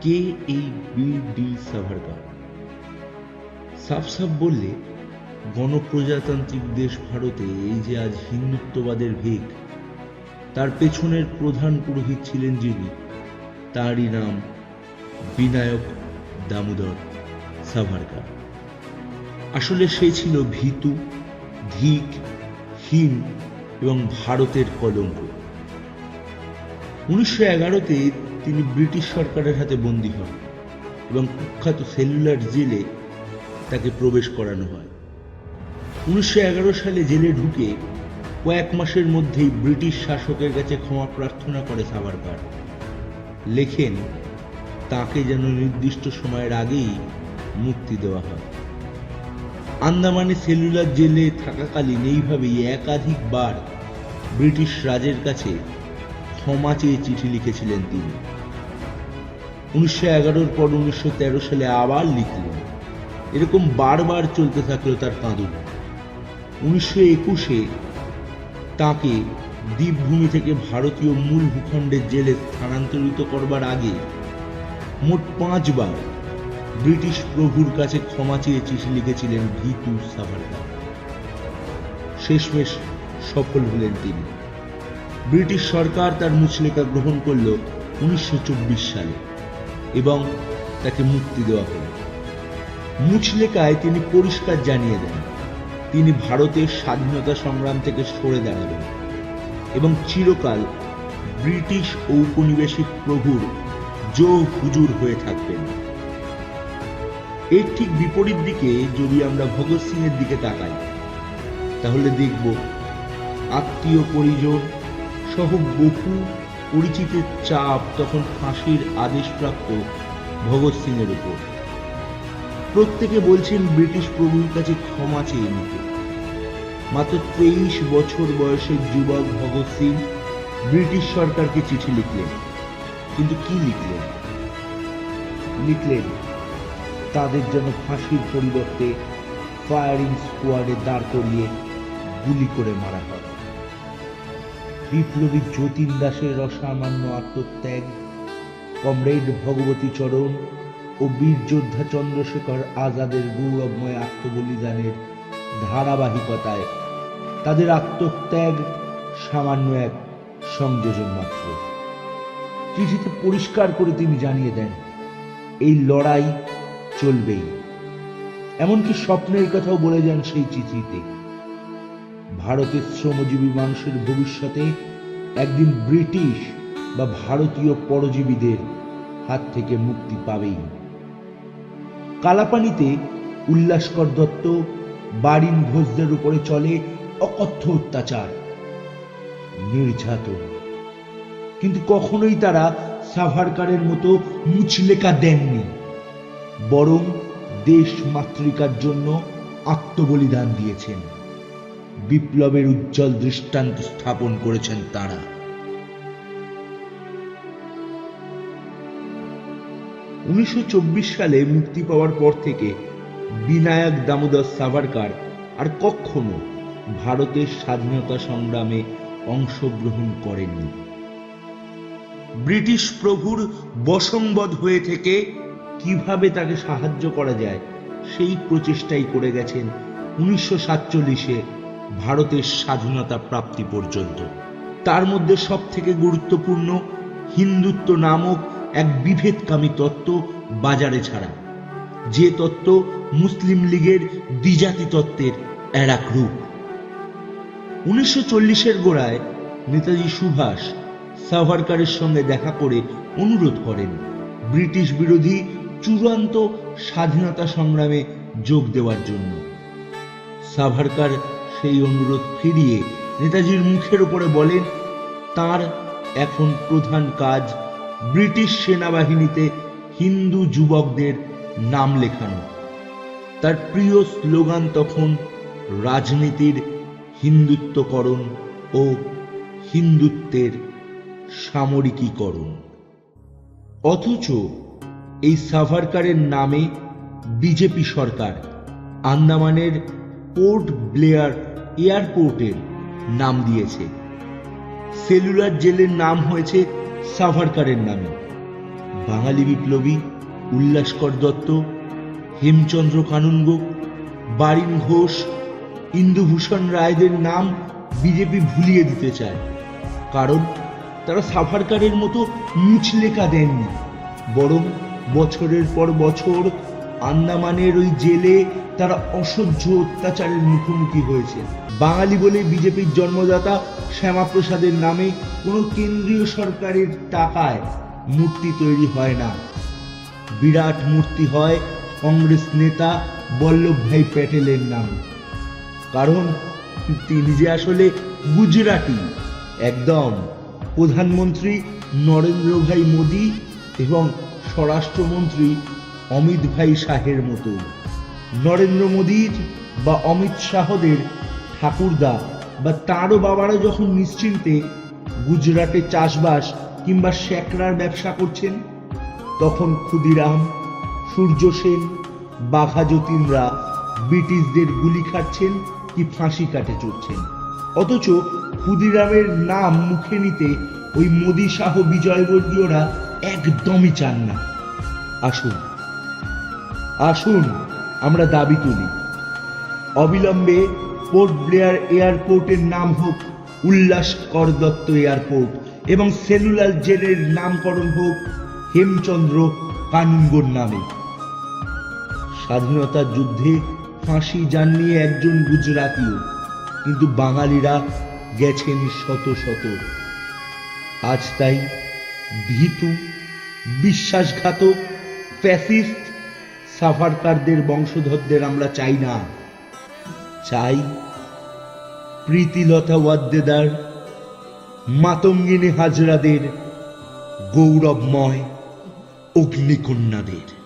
কে এই B D Savarkar সাফ সাফ বললে, গণপ্রজাতান্ত্রিক দেশ ভারতে এই যে আজ হিন্দুত্ববাদের ভেগ, তার পেছনের প্রধান পুরোহিত ছিলেন যিনি, তারই নাম বিনায়ক দামোদর সাভারকার। আসলে সে ছিল ভীতু, ধিক, হীন এবং ভারতের কলঙ্ক। উনিশশো এগারোতে তিনি ব্রিটিশ সরকারের হাতে বন্দী হন এবং কুখ্যাত সেলুলার জেলে তাকে প্রবেশ করানো হয়। উনিশশো এগারো সালে জেলে ঢুকে কয়েক মাসের মধ্যেই ব্রিটিশ শাসকের কাছে ক্ষমা প্রার্থনা করে সাভারকার। লেখেন, তাকে যেন নির্দিষ্ট সময়ের আগেই মুক্তি দেওয়া হয়। আন্দামানে সেলুলার জেলে থাকাকালীন এইভাবেই একাধিকবার ব্রিটিশ রাজের কাছে ক্ষমা চেয়ে চিঠি লিখেছিলেন তিনি। উনিশশো এগারোর পর উনিশশো তেরো সালে আবার লিখলেন। এরকম বারবার চলতে থাকল তার কাঁদুন। উনিশশো একুশে তাকে দ্বীপভূমি থেকে ভারতীয় মূল ভূখণ্ডের জেলে স্থানান্তরিত করবার আগে মোট পাঁচবার ব্রিটিশ প্রভুর কাছে ক্ষমা চেয়ে চিঠি লিখেছিলেন ভিতু সাভারকার। শেষমেশ সফল হলেন তিনি। ব্রিটিশ সরকার তার মুচলেখা গ্রহণ করল উনিশশো চব্বিশ সালে এবং তাকে মুক্তি দেওয়া হল। মুচলেকায় তিনি পরিষ্কার জানিয়ে দেন, তিনি ভারতের স্বাধীনতা সংগ্রাম থেকে সরে দাঁড়াবেন এবং চিরকাল ব্রিটিশ ঔপনিবেশিক প্রভুর জো হুজুর হয়ে থাকবেন। এর ঠিক বিপরীত দিকে যদি আমরা ভগৎ সিং এর দিকে তাকাই, তাহলে দেখব আত্মীয় পরিজন সহ বহু পরিচিতের চাপ তখন ফাঁসির আদেশপ্রাপ্ত ভগৎ সিং এর উপর। প্রত্যেকে বলছেন ব্রিটিশ প্রভুর কাছে ক্ষমা চেয়ে নিতে। মাত্র তেইশ বছর বয়সের যুবক ভগৎ সিং ব্রিটিশ সরকারকে চিঠি লিখলেন। কিন্তু কি লিখলেন? লিখলেন, তাদের যেন ফাঁসির পরিবর্তে ফায়ারিং স্কোয়াডে দাঁড় করিয়ে গুলি করে মারা হয়। বিপ্লবী যতীন দাসের অসামান্য আত্মত্যাগ, কমরেড ভগবতী চরণ ও বীর যোদ্ধা চন্দ্রশেখর আজাদের গৌরবময় আত্মবলিদানের ধারাবাহিকতায় তাদের আত্মত্যাগ সামান্য এক সংযোজন মাত্র। চিঠিতে পরিষ্কার করে তিনি জানিয়ে দেন, এই লড়াই চলবেই। এমনকি স্বপ্নের কথাও বলে যান সেই চিঠিতে। ভারতের শ্রমজীবী মানুষের ভবিষ্যতে একদিন ব্রিটিশ বা ভারতীয় পরজীবীদের হাত থেকে মুক্তি পাবেই। কালাপানিতে উল্লাসকর দত্ত, বারিন ঘোষদের উপরে চলে অকথ্য অত্যাচার। নির্যাতন কিন্তু কখনোই তারা সাভারকারের মতো মুচলেকা দেননি। বরং দেশ মাতৃকার জন্য আত্মবলিদান দিয়েছেন। বিপ্লবের উজ্জ্বল দৃষ্টান্ত স্থাপন করেছেন তারা। উনিশশো চব্বিশ সালে মুক্তি পাওয়ার পর থেকে বিনায়ক দামোদর সাভারকার আর কখনো ভারতের স্বাধীনতা সংগ্রামে অংশগ্রহণ করেননি। ব্রিটিশ প্রভুর বসংবদ হয়ে থেকে কীভাবে তাকে সাহায্য করা যায়, সেই প্রচেষ্টাই করে গেছেন উনিশশো সাতচল্লিশে ভারতের স্বাধীনতা প্রাপ্তি পর্যন্ত। তার মধ্যে সব থেকে গুরুত্বপূর্ণ হিন্দুত্ব নামক এক বিভেদকামী তত্ত্ব বাজারে ছাড়া, যে তত্ত্ব মুসলিম লীগের দ্বিজাতি তত্ত্বের এক রূপ। উনিশশো চল্লিশের গোড়ায় নেতাজি সুভাষ সাভারকারের সঙ্গে দেখা করে অনুরোধ করেন, ব্রিটিশ বিরোধী চূড়ান্ত স্বাধীনতা সংগ্রামে যোগ দেওয়ার জন্য। সাভারকার সেই অনুরোধ ফিরিয়ে নেতাজির মুখের উপরে বলেন তার এখন প্রধান কাজ ব্রিটিশ সেনাবাহিনীতে হিন্দু যুবকদের নাম লেখানো। তার প্রিয় স্লোগান তখন রাজনীতির হিন্দুত্বকরণ ও হিন্দুত্বের সামরিকীকরণ। অথচ এই সাভারকারের নামে বিজেপি সরকার, আন্দামানের পোর্ট ব্লেয়ার এয়ারপোর্টের নাম দিয়েছে। সেলুলার জেলের নাম হয়েছে সাভারকারের নামে। বাঙালি বিপ্লবী উল্লাসকর দত্ত, হেমচন্দ্র কানুনগো বারিন ঘোষ, ইন্দুভূষণ রায়দের নাম বিজেপি ভুলিয়ে দিতে চায়। কারণ তারা সাভারকারের মতো মুচলেকা দেননি। বরং বছরের পর বছর আন্দামানের ওই জেলে তারা অসহ্য অত্যাচারের মুখোমুখি হয়েছে। বাঙালি বলে বিজেপির জন্মদাতা শ্যামাপ্রসাদের নামে কোনো কেন্দ্রীয় সরকারের টাকায় মূর্তি তৈরি হয় না। বিরাট মূর্তি হয় কংগ্রেস নেতা বল্লভভাই প্যাটেলের নাম। কারণ তিনি যে আসলে গুজরাটি, একদম প্রধানমন্ত্রী নরেন্দ্র ভাই মোদী এবং স্বরাষ্ট্রমন্ত্রী অমিত ভাই শাহের মতো। নরেন্দ্র মোদীর বা অমিত শাহদের ঠাকুরদা বা তাঁরও বাবারা যখন নিশ্চিন্তে গুজরাটে চাষবাস কিংবা শ্যাকরার ব্যবসা করছেন, তখন ক্ষুদিরাম, সূর্য সেন, বাঘা যতীনরা ব্রিটিশদের গুলি খাচ্ছেন কি ফাঁসি কাটে চড়ছেন। অথচ ক্ষুদিরামের নাম মুখে নিতে ওই মোদি শাহ বিজয়বর্গীয়রা একদমই চান না। আসুন আসুন, আমরা দাবি তুলি। অবিলম্বে পোর্ট ব্লেয়ার এয়ারপোর্টের নাম হোক, উল্লাস কর দত্ত এয়ারপোর্ট এবং সেলুলার জেলের নামকরণ হোক, হেমচন্দ্র কানুনগোর নামে। স্বাধীনতার যুদ্ধে ফাঁসি যাননি একজন গুজরাটিও কিন্তু বাঙালিরা গেছেন শত শত। আজ তাই ভীতু, বিশ্বাসঘাতক, ফ্যাসিস্ট সাভারকারদের বংশধরদের আমরা চাই না। চাই প্রীতিলতা ওয়াদ্দেদার মাতঙ্গিনী হাজরাদের গৌরবময় অগ্নিকন্যাদের।